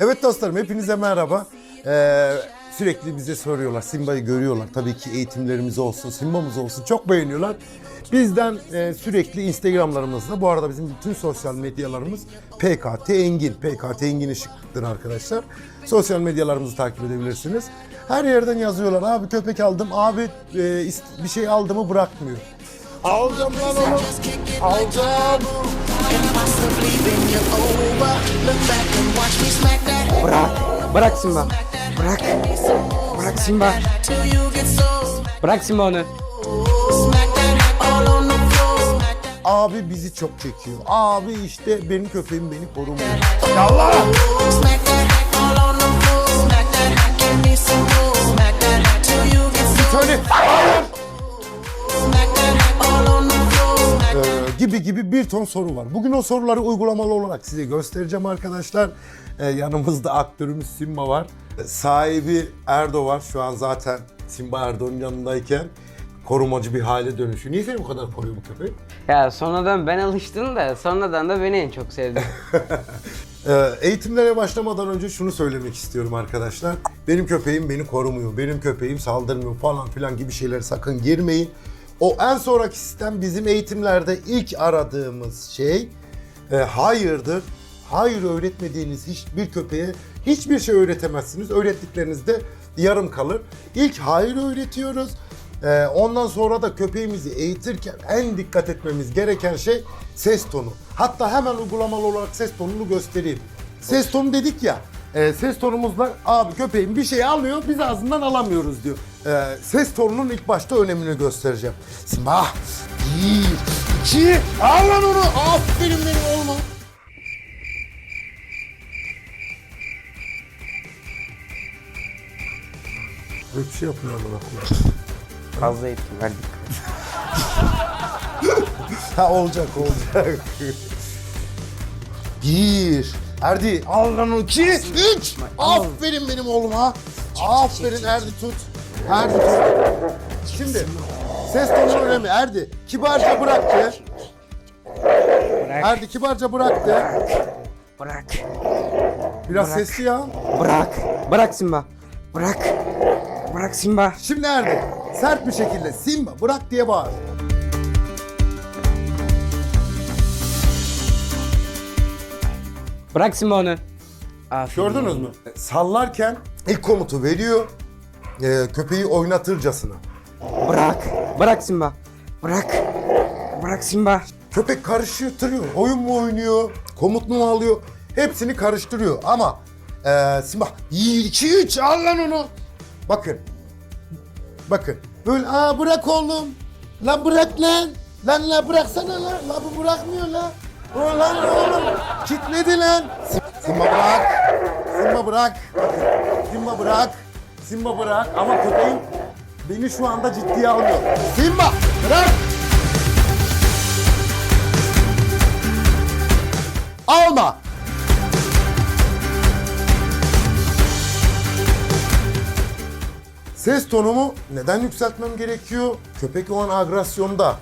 Evet dostlarım hepinize merhaba. Ee, sürekli bize soruyorlar. Simba'yı görüyorlar. Tabii ki eğitimlerimiz olsun, Simba'mız olsun. Çok beğeniyorlar. Bizden e, sürekli Instagramlarımızda, bu arada bizim bütün sosyal medyalarımız PKT Engin. PKT Engin Işık'tır arkadaşlar. Sosyal medyalarımızı takip edebilirsiniz. Her yerden yazıyorlar. Abi köpek aldım, abi e, bir şey aldığımı bırakmıyor. Alacağım lan onu. Alacağım. Bırak. Simba. Bırak. Bırak Simba. Bırak Simba onu. Abi bizi çok çekiyor. Abi işte benim köpeğim beni korumuyor. Smack gibi gibi bir ton soru var. Bugün o soruları uygulamalı olarak size göstereceğim arkadaşlar. Ee, yanımızda aktörümüz Simba var. Ee, Sahibi Erdo var. Şu an zaten Simba Erdo'nun yanındayken korumacı bir hale dönüşüyor. Niye seni bu kadar koruyor bu köpek? Ya sonradan ben alıştım da sonradan da beni en çok sevdi. Ee, eğitimlere başlamadan önce şunu söylemek istiyorum arkadaşlar. Benim köpeğim beni korumuyor, benim köpeğim saldırmıyor falan filan gibi şeylere sakın girmeyin. O en sonraki sistem bizim eğitimlerde ilk aradığımız şey e, hayırdır. Hayır öğretmediğiniz hiçbir köpeğe hiçbir şey öğretemezsiniz. Öğrettikleriniz de yarım kalır. İlk hayır öğretiyoruz. Ee, ondan sonra da köpeğimizi eğitirken en dikkat etmemiz gereken şey ses tonu. Hatta hemen uygulamalı olarak ses tonunu göstereyim. Ses tonu dedik ya, e, ses tonumuzla abi köpeğim bir şey almıyor biz ağzından alamıyoruz diyor. Ee, ses tonunun ilk başta önemini göstereceğim. Simba, bir, iki, al lan onu, aferin benim oğluma. Böyle bir şey yapmıyor Allah Fazla ettim verdik. Ha olacak olacak. Bir. Erdi al lan onu. İki. Üç. Aferin benim oğluma. Aferin Erdi tut. Erdi tut. Şimdi ses tonu önemli. Erdi kibarca bıraktı. Bırak. Erdi kibarca bıraktı. Bırak. Biraz Bırak. sesli ya. Bırak. Bırak Simba. Bırak. Bırak Simba. Şimdi Erdi sert bir şekilde Simba bırak diye bağır. Bırak Simba onu. Aferin. Gördünüz mü? Sallarken ilk komutu veriyor. Ee, köpeği oynatırcasına. Bırak. Bırak Simba. Bırak. Bırak Simba. Köpek karıştırıyor. Oyun mu oynuyor? Komut mu alıyor? Hepsini karıştırıyor ama eee Simba 1 2 3 al lan onu. Bakın. Bakın. Böyle aa bırak oğlum. Lan bırak lan. Lan la bıraksana lan. La bu bırakmıyor lan. O lan oğlum. Kitledi lan. Sim- Simba bırak. Simba bırak. Simba bırak. Simba bırak. Ama köpeğim beni şu anda ciddiye almıyor. Simba bırak. Alma. Ses tonumu neden yükseltmem gerekiyor? Köpek o an agresyonda.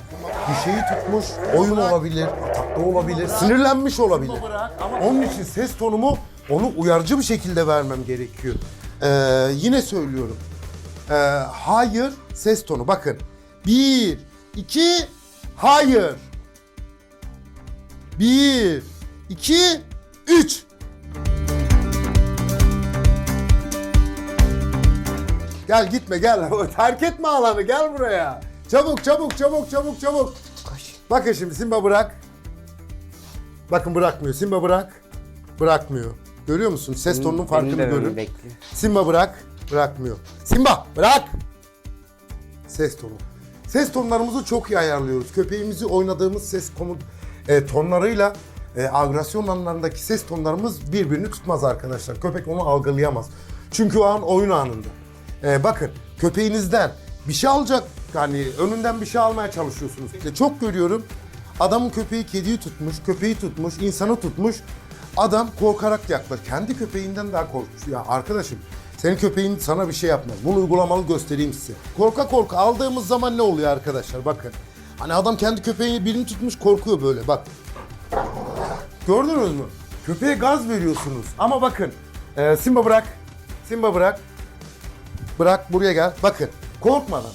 Bir şeyi tutmuş, oyun olabilir, atakta olabilir, sinirlenmiş olabilir. Onun için ses tonumu onu uyarıcı bir şekilde vermem gerekiyor. Ee, yine söylüyorum. Ee, hayır ses tonu. Bakın. Bir, iki, hayır. Bir, iki, üç. Gel gitme gel. Terk etme alanı gel buraya. Çabuk çabuk çabuk çabuk çabuk. Bakın şimdi Simba bırak. Bakın bırakmıyor. Simba bırak. Bırakmıyor. Görüyor musun? Ses tonunun farkını görün. bekliyor. Simba bırak. Bırakmıyor. Simba bırak. Ses tonu. Ses tonlarımızı çok iyi ayarlıyoruz. Köpeğimizi oynadığımız ses komut e, tonlarıyla e, agresyon anlarındaki ses tonlarımız birbirini tutmaz arkadaşlar. Köpek onu algılayamaz. Çünkü o an oyun anında. E, bakın köpeğinizden bir şey alacak yani önünden bir şey almaya çalışıyorsunuz. İşte çok görüyorum. Adamın köpeği kediyi tutmuş, köpeği tutmuş, insanı tutmuş. Adam korkarak yaklaş. Kendi köpeğinden daha korkmuş. Ya arkadaşım senin köpeğin sana bir şey yapmaz. Bunu uygulamalı göstereyim size. Korka korka aldığımız zaman ne oluyor arkadaşlar bakın. Hani adam kendi köpeğini birini tutmuş korkuyor böyle bak. Gördünüz mü? Köpeğe gaz veriyorsunuz ama bakın Ee, Simba bırak. Simba bırak. Bırak buraya gel. Bakın korkmadan.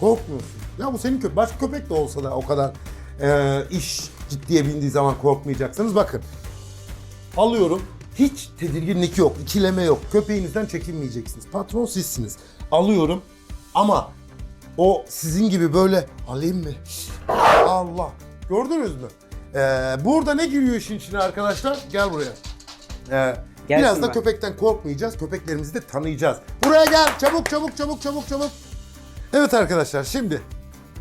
Korkmuyorsun. Ya bu senin köpek. Başka köpek de olsa da o kadar e, iş ciddiye bindiği zaman korkmayacaksınız. Bakın. Alıyorum. Hiç tedirginlik yok, ikileme yok. Köpeğinizden çekinmeyeceksiniz. Patron sizsiniz. Alıyorum ama o sizin gibi böyle alayım mı? Allah. Gördünüz mü? Ee, burada ne giriyor işin içine arkadaşlar? Gel buraya. Ee, Gelsin biraz da ben. köpekten korkmayacağız. Köpeklerimizi de tanıyacağız. Buraya gel. Çabuk çabuk çabuk çabuk çabuk. Evet arkadaşlar şimdi.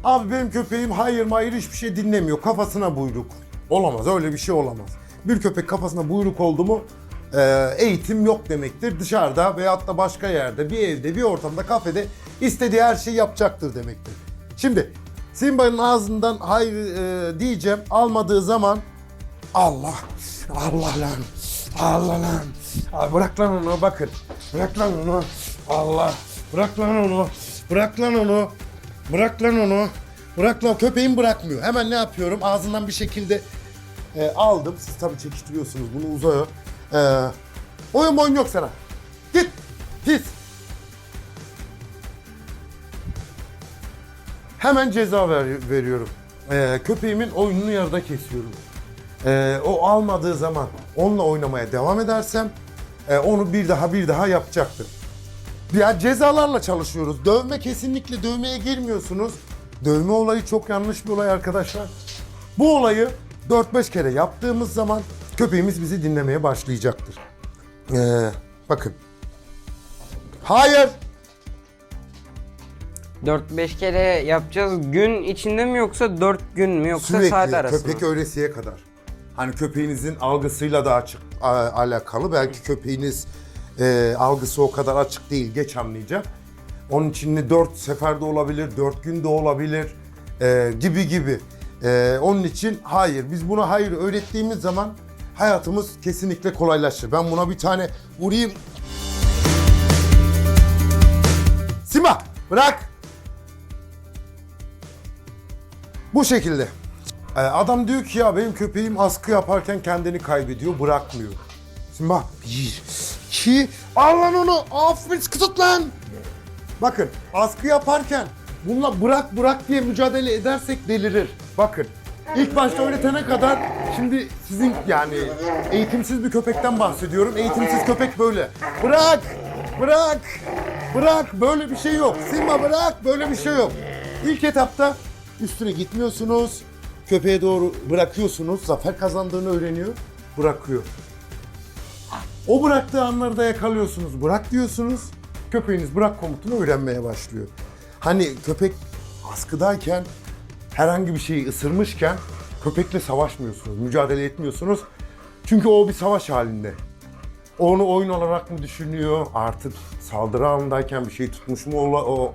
Abi benim köpeğim hayır hayır hiçbir şey dinlemiyor. Kafasına buyruk. Olamaz öyle bir şey olamaz. Bir köpek kafasına buyruk oldu mu e, eğitim yok demektir. Dışarıda veyahut da başka yerde, bir evde, bir ortamda, kafede istediği her şeyi yapacaktır demektir. Şimdi Simba'nın ağzından hayır e, diyeceğim almadığı zaman Allah, Allah lan, Allah lan. Abi bırak lan onu bakın. Bırak lan onu. Allah. Bırak lan onu. Bırak lan onu. Bırak lan onu. Bırak lan köpeğim bırakmıyor. Hemen ne yapıyorum? Ağzından bir şekilde e, aldım. Siz tabii çekiştiriyorsunuz bunu uzaya. E, oyun oyun yok sana. Git. Pis. Hemen ceza ver- veriyorum. E, köpeğimin oyununu yarıda kesiyorum. E, o almadığı zaman onunla oynamaya devam edersem e, onu bir daha bir daha yapacaktır. Ya cezalarla çalışıyoruz. Dövme kesinlikle dövmeye girmiyorsunuz. Dövme olayı çok yanlış bir olay arkadaşlar. Bu olayı 4-5 kere yaptığımız zaman köpeğimiz bizi dinlemeye başlayacaktır. Ee, bakın. Hayır. 4-5 kere yapacağız. Gün içinde mi yoksa 4 gün mü yoksa saat Sürekli arası köpek mı? öğresiye kadar. Hani köpeğinizin algısıyla da açık a- alakalı. Belki köpeğiniz e, algısı o kadar açık değil. Geç anlayacak. Onun için de 4 seferde olabilir, 4 günde olabilir e, gibi gibi. E, onun için hayır. Biz buna hayır öğrettiğimiz zaman hayatımız kesinlikle kolaylaşır. Ben buna bir tane vurayım. Sima bırak. Bu şekilde. Ee, Adam diyor ki ya benim köpeğim askı yaparken kendini kaybediyor, bırakmıyor. Şimdi bak, bir, iki, al lan onu, aferin tut lan. Bakın, askı yaparken bununla bırak bırak diye mücadele edersek delirir. Bakın, ilk başta öğretene kadar, şimdi sizin yani eğitimsiz bir köpekten bahsediyorum. Eğitimsiz köpek böyle. Bırak, bırak, bırak, böyle bir şey yok. Simba bırak, böyle bir şey yok. İlk etapta üstüne gitmiyorsunuz, köpeğe doğru bırakıyorsunuz, zafer kazandığını öğreniyor, bırakıyor. O bıraktığı anları da yakalıyorsunuz. Bırak diyorsunuz. Köpeğiniz bırak komutunu öğrenmeye başlıyor. Hani köpek askıdayken herhangi bir şeyi ısırmışken köpekle savaşmıyorsunuz, mücadele etmiyorsunuz. Çünkü o bir savaş halinde. Onu oyun olarak mı düşünüyor? Artık saldırı anındayken bir şey tutmuş mu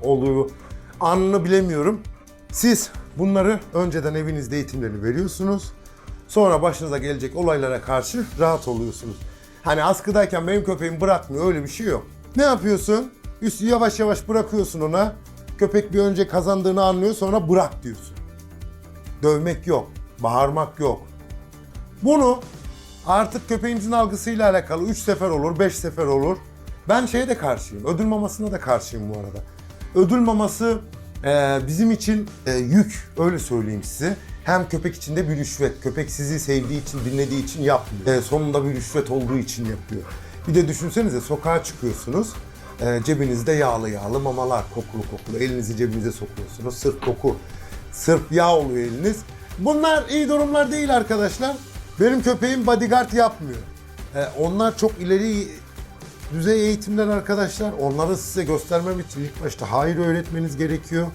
oluyor? Anını bilemiyorum. Siz bunları önceden evinizde eğitimlerini veriyorsunuz. Sonra başınıza gelecek olaylara karşı rahat oluyorsunuz. Hani askıdayken benim köpeğim bırakmıyor öyle bir şey yok. Ne yapıyorsun? Üstü yavaş yavaş bırakıyorsun ona. Köpek bir önce kazandığını anlıyor sonra bırak diyorsun. Dövmek yok, bağırmak yok. Bunu artık köpeğimizin algısıyla alakalı 3 sefer olur, 5 sefer olur. Ben şeye de karşıyım, ödül mamasına da karşıyım bu arada. Ödül maması e, bizim için e, yük, öyle söyleyeyim size. Hem köpek için de bir rüşvet. Köpek sizi sevdiği için, dinlediği için yapmıyor. E, sonunda bir rüşvet olduğu için yapıyor. Bir de düşünsenize sokağa çıkıyorsunuz. E, cebinizde yağlı yağlı mamalar, kokulu kokulu. Elinizi cebinize sokuyorsunuz. Sırf koku, sırf yağ oluyor eliniz. Bunlar iyi durumlar değil arkadaşlar. Benim köpeğim bodyguard yapmıyor. E, onlar çok ileri düzey eğitimler arkadaşlar. Onları size göstermem için ilk başta hayır öğretmeniz gerekiyor.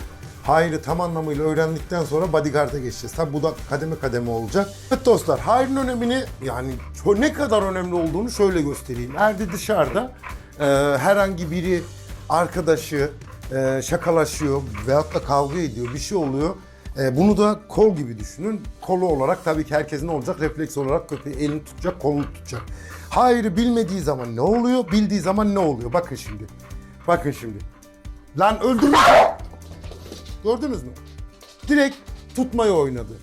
Hayır'ı tam anlamıyla öğrendikten sonra bodyguard'a geçeceğiz. Tabi bu da kademe kademe olacak. Evet dostlar Hayır'ın önemini yani ne kadar önemli olduğunu şöyle göstereyim. Erdi dışarıda e, herhangi biri arkadaşı e, şakalaşıyor veyahut da kavga ediyor bir şey oluyor. E, bunu da kol gibi düşünün. Kolu olarak tabii ki herkesin olacak refleks olarak köpeği elini tutacak, kolunu tutacak. Hayır'ı bilmediği zaman ne oluyor? Bildiği zaman ne oluyor? Bakın şimdi. Bakın şimdi. Lan öldürmüş. Gördünüz mü? Direkt tutmayı oynadı.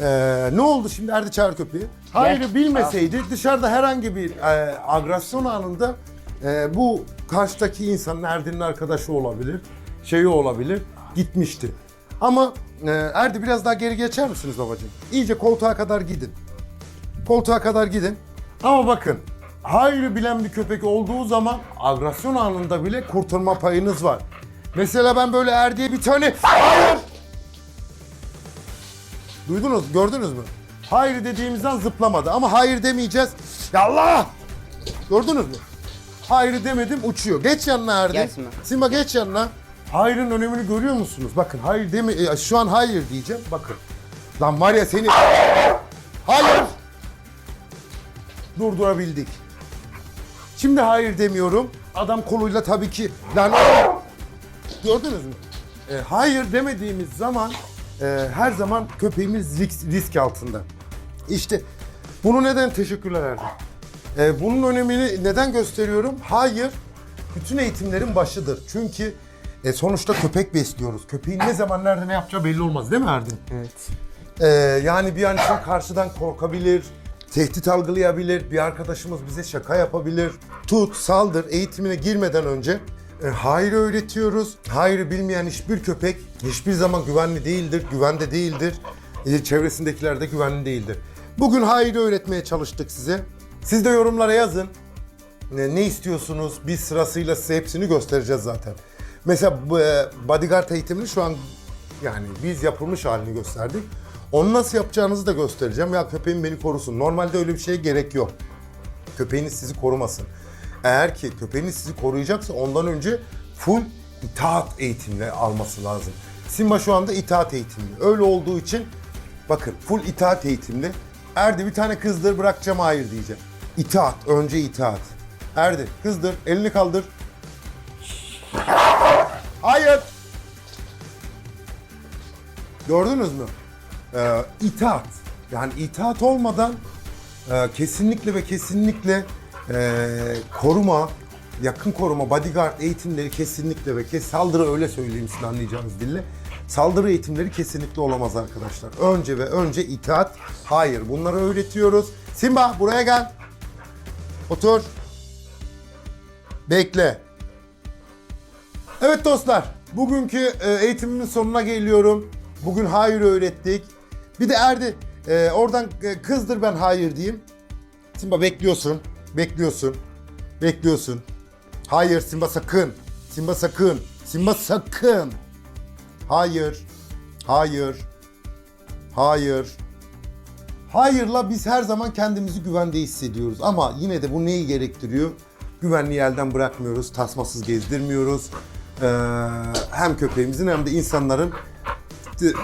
Ee, ne oldu şimdi Erdi çağır köpeği? Hayır bilmeseydi dışarıda herhangi bir e, agresyon anında e, bu karşıdaki insanın Erdi'nin arkadaşı olabilir, şeyi olabilir, gitmişti. Ama e, Erdi biraz daha geri geçer misiniz babacığım? İyice koltuğa kadar gidin. Koltuğa kadar gidin. Ama bakın hayır bilen bir köpek olduğu zaman agresyon anında bile kurtulma payınız var. Mesela ben böyle Erdi'ye bir tane hayır Duydunuz, gördünüz mü? Hayır dediğimizden zıplamadı ama hayır demeyeceğiz. Yallah! Gördünüz mü? Hayır demedim uçuyor. Geç yanına Erdi. Gelsin mi? Simba geç yanına. Hayırın önemini görüyor musunuz? Bakın hayır deme e, şu an hayır diyeceğim. Bakın. Lan var ya seni Hayır. Durdurabildik. Şimdi hayır demiyorum. Adam koluyla tabii ki lan Gördünüz mü? E, hayır demediğimiz zaman e, her zaman köpeğimiz risk, risk altında. İşte bunu neden teşekkürler Erdem. E, bunun önemini neden gösteriyorum? Hayır, bütün eğitimlerin başıdır. Çünkü e, sonuçta köpek besliyoruz. Köpeğin ne zaman nerede ne yapacağı belli olmaz değil mi Erdin? Evet. Ee, yani bir an için karşıdan korkabilir, tehdit algılayabilir, bir arkadaşımız bize şaka yapabilir. Tut, saldır eğitimine girmeden önce e, hayır öğretiyoruz. Hayır bilmeyen hiçbir köpek hiçbir zaman güvenli değildir, güvende değildir. E, çevresindekiler de güvenli değildir. Bugün hayır öğretmeye çalıştık size. Siz de yorumlara yazın. Ne, ne istiyorsunuz? Biz sırasıyla size hepsini göstereceğiz zaten. Mesela e, bodyguard eğitimini şu an yani biz yapılmış halini gösterdik. Onu nasıl yapacağınızı da göstereceğim. Ya köpeğim beni korusun. Normalde öyle bir şeye gerek yok. Köpeğiniz sizi korumasın. Eğer ki köpeğiniz sizi koruyacaksa ondan önce full itaat eğitimle alması lazım. Simba şu anda itaat eğitimli. Öyle olduğu için bakın full itaat eğitimli. Erdi bir tane kızdır bırakacağım hayır diyeceğim. İtaat, önce itaat. Erdi kızdır, elini kaldır. Gördünüz mü? Ee, itaat. Yani itaat olmadan e, kesinlikle ve kesinlikle e, koruma, yakın koruma, bodyguard eğitimleri kesinlikle ve kes saldırı öyle söyleyeyim sizin anlayacağınız dille. Saldırı eğitimleri kesinlikle olamaz arkadaşlar. Önce ve önce itaat, hayır. Bunları öğretiyoruz. Simba buraya gel. Otur. Bekle. Evet dostlar, bugünkü e, eğitimimin sonuna geliyorum. Bugün hayır öğrettik. Bir de Erdi, e, oradan e, kızdır ben hayır diyeyim. Simba bekliyorsun, bekliyorsun, bekliyorsun. Hayır Simba sakın, Simba sakın, Simba sakın. Hayır, hayır, hayır. Hayırla biz her zaman kendimizi güvende hissediyoruz ama yine de bu neyi gerektiriyor? Güvenliği elden bırakmıyoruz, tasmasız gezdirmiyoruz. Ee, hem köpeğimizin hem de insanların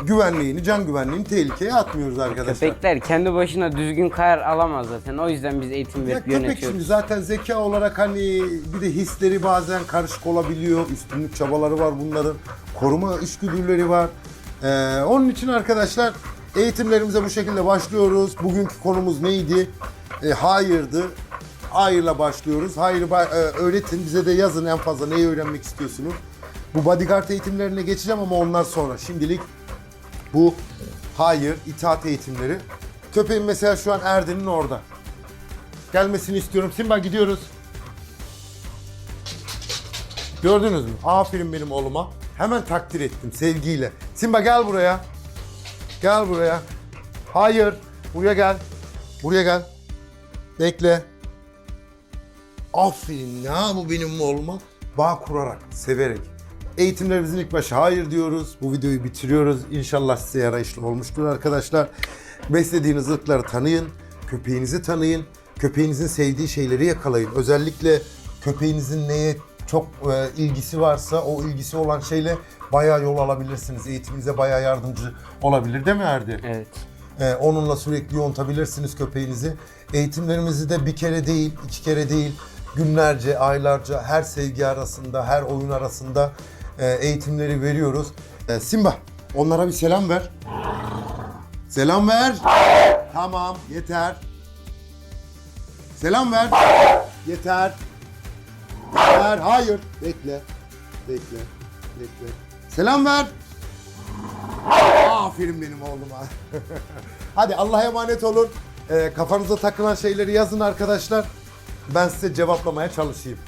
güvenliğini, can güvenliğini tehlikeye atmıyoruz arkadaşlar. Köpekler kendi başına düzgün karar alamaz zaten. O yüzden biz eğitim Ya verip köpek şimdi yönetiyoruz. zaten zeka olarak hani bir de hisleri bazen karışık olabiliyor. Üstünlük çabaları var bunların. Koruma içgüdüleri var. Ee, onun için arkadaşlar eğitimlerimize bu şekilde başlıyoruz. Bugünkü konumuz neydi? Ee, hayırdı. Hayırla başlıyoruz. Hayır e, öğretin. Bize de yazın en fazla neyi öğrenmek istiyorsunuz. Bu bodyguard eğitimlerine geçeceğim ama onlar sonra. Şimdilik bu hayır, itaat eğitimleri. Köpeğim mesela şu an Erdin'in orada. Gelmesini istiyorum. Simba gidiyoruz. Gördünüz mü? Aferin benim oğluma. Hemen takdir ettim sevgiyle. Simba gel buraya. Gel buraya. Hayır. Buraya gel. Buraya gel. Bekle. Aferin ya bu benim oğluma. Bağ kurarak, severek. Eğitimlerimizin ilk başı hayır diyoruz. Bu videoyu bitiriyoruz. İnşallah size yarayışlı olmuştur arkadaşlar. Beslediğiniz ırkları tanıyın. Köpeğinizi tanıyın. Köpeğinizin sevdiği şeyleri yakalayın. Özellikle köpeğinizin neye çok e, ilgisi varsa o ilgisi olan şeyle bayağı yol alabilirsiniz. Eğitiminize bayağı yardımcı olabilir değil mi Erdi? Evet. Ee, onunla sürekli yontabilirsiniz köpeğinizi. Eğitimlerimizi de bir kere değil, iki kere değil, günlerce, aylarca her sevgi arasında, her oyun arasında e, eğitimleri veriyoruz. E, Simba, onlara bir selam ver. Selam ver. Tamam, yeter. Selam ver. Yeter. Yeter. Hayır. Bekle. Bekle. Bekle. Selam ver. Aferin benim oğluma. Hadi Allah'a emanet olun. Ee, kafanıza takılan şeyleri yazın arkadaşlar. Ben size cevaplamaya çalışayım.